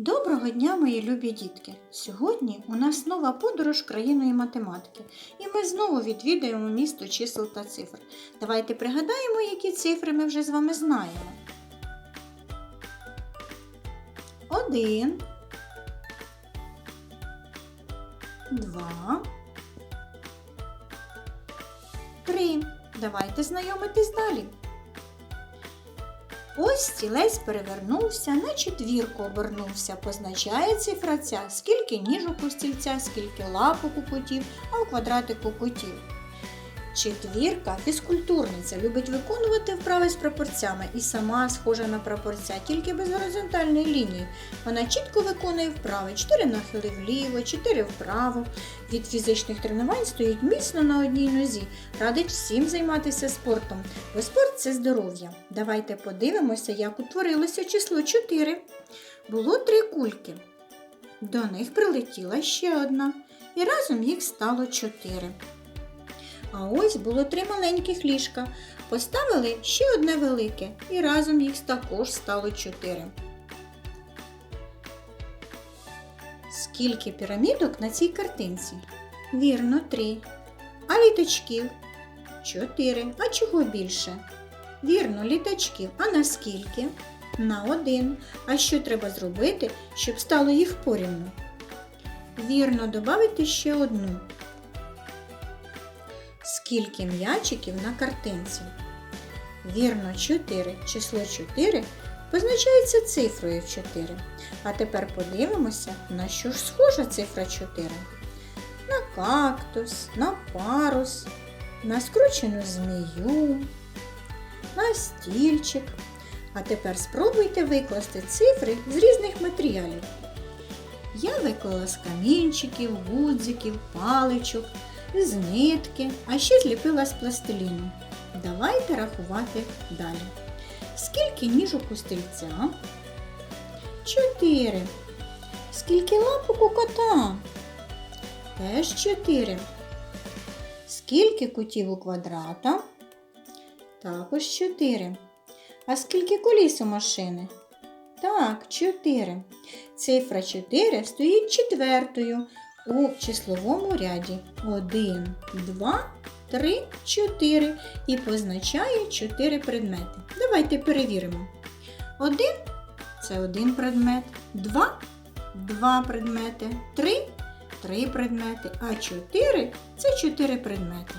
Доброго дня, мої любі дітки! Сьогодні у нас нова подорож країною математики, і ми знову відвідаємо місто чисел та цифр. Давайте пригадаємо, які цифри ми вже з вами знаємо. Один. Два. Три. Давайте знайомитись далі. Ось стілець перевернувся, на четвірку обернувся. Позначає цифра ця, скільки ніжок у стільця, скільки лапок у котів, а у квадратику котів. Четвірка фізкультурниця, любить виконувати вправи з прапорцями і сама схожа на прапорця, тільки без горизонтальної лінії. Вона чітко виконує вправи, 4 нахили вліво, 4 вправо. Від фізичних тренувань стоїть міцно на одній нозі. Радить всім займатися спортом, бо спорт це здоров'я. Давайте подивимося, як утворилося число 4. Було три кульки. До них прилетіла ще одна, і разом їх стало 4. А ось було три маленьких ліжка. Поставили ще одне велике, і разом їх також стало 4. Скільки пірамідок на цій картинці? Вірно, три. А літачків? Чотири. А чого більше? Вірно, літачків. А на скільки? На один. А що треба зробити, щоб стало їх порівну? Вірно, додати ще одну. Скільки м'ячиків на картинці? Вірно, 4. Число 4 позначається цифрою 4. А тепер подивимося, на що ж схожа цифра 4. На кактус, на парус, на скручену змію, на стільчик. А тепер спробуйте викласти цифри з різних матеріалів. Я виклала з камінчиків, гудзиків, паличок, з нитки, а ще зліпила з пластиліну. Давайте рахувати далі. Скільки ніжок у стільця? Чотири. Скільки лапок у кота? Теж чотири. Скільки кутів у квадрата? Також чотири. А скільки коліс у машини? Так, чотири. Цифра 4 стоїть четвертою у числовому ряді 1, 2, 3, 4 і позначає 4 предмети. Давайте перевіримо. 1 це один предмет, 2 два предмети, 3 три предмети, а 4 це 4 предмети.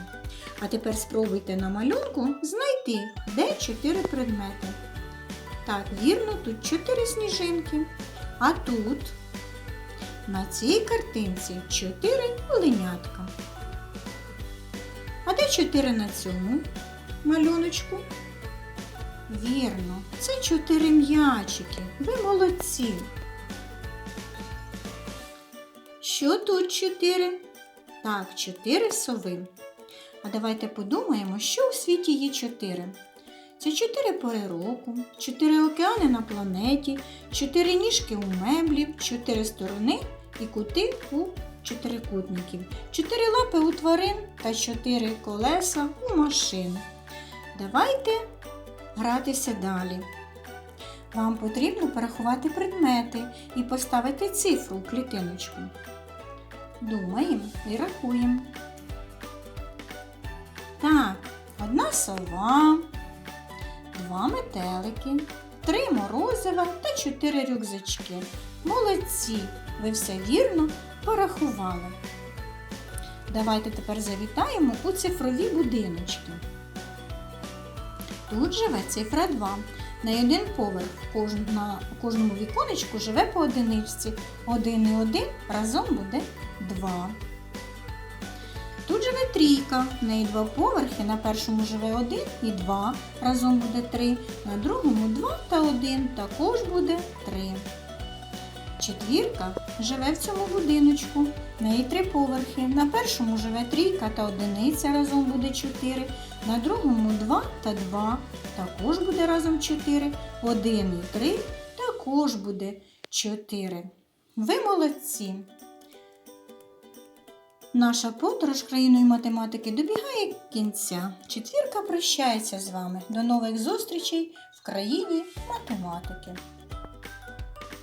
А тепер спробуйте на малюнку знайти, де 4 предмети. Так, вірно, тут 4 сніжинки. А тут на цій картинці 4 оленятка. А де 4 на цьому малюночку? Вірно, це 4 м'ячики. Ви молодці. Що тут 4? Так, 4 сови. А давайте подумаємо, що у світі є 4. Це 4 пори року, 4 океани на планеті, 4 ніжки у меблів, 4 сторони і кути у чотирикутників, 4 лапи у тварин та 4 колеса у машин. Давайте гратися далі. Вам потрібно порахувати предмети і поставити цифру у клітиночку. Думаємо і рахуємо. Так, одна сова, два метелики, три морозива та чотири рюкзачки. Молодці! Ви все вірно порахували. Давайте тепер завітаємо у цифрові будиночки. Тут живе цифра 2. На один поверх на кожному віконечку живе по одиничці. Один і один разом буде 2. Трійка. В неї два поверхи. На першому живе 1 і 2. Разом буде 3. На другому 2 та 1. Також буде 3. Четвірка живе в цьому будиночку. В неї три поверхи. На першому живе трійка та одиниця, разом буде 4. На другому 2 та 2. Також буде разом 4. 1 і 3 також буде 4. Ви молодці! Наша подорож країною математики добігає кінця. Четвірка прощається з вами. До нових зустрічей в країні математики.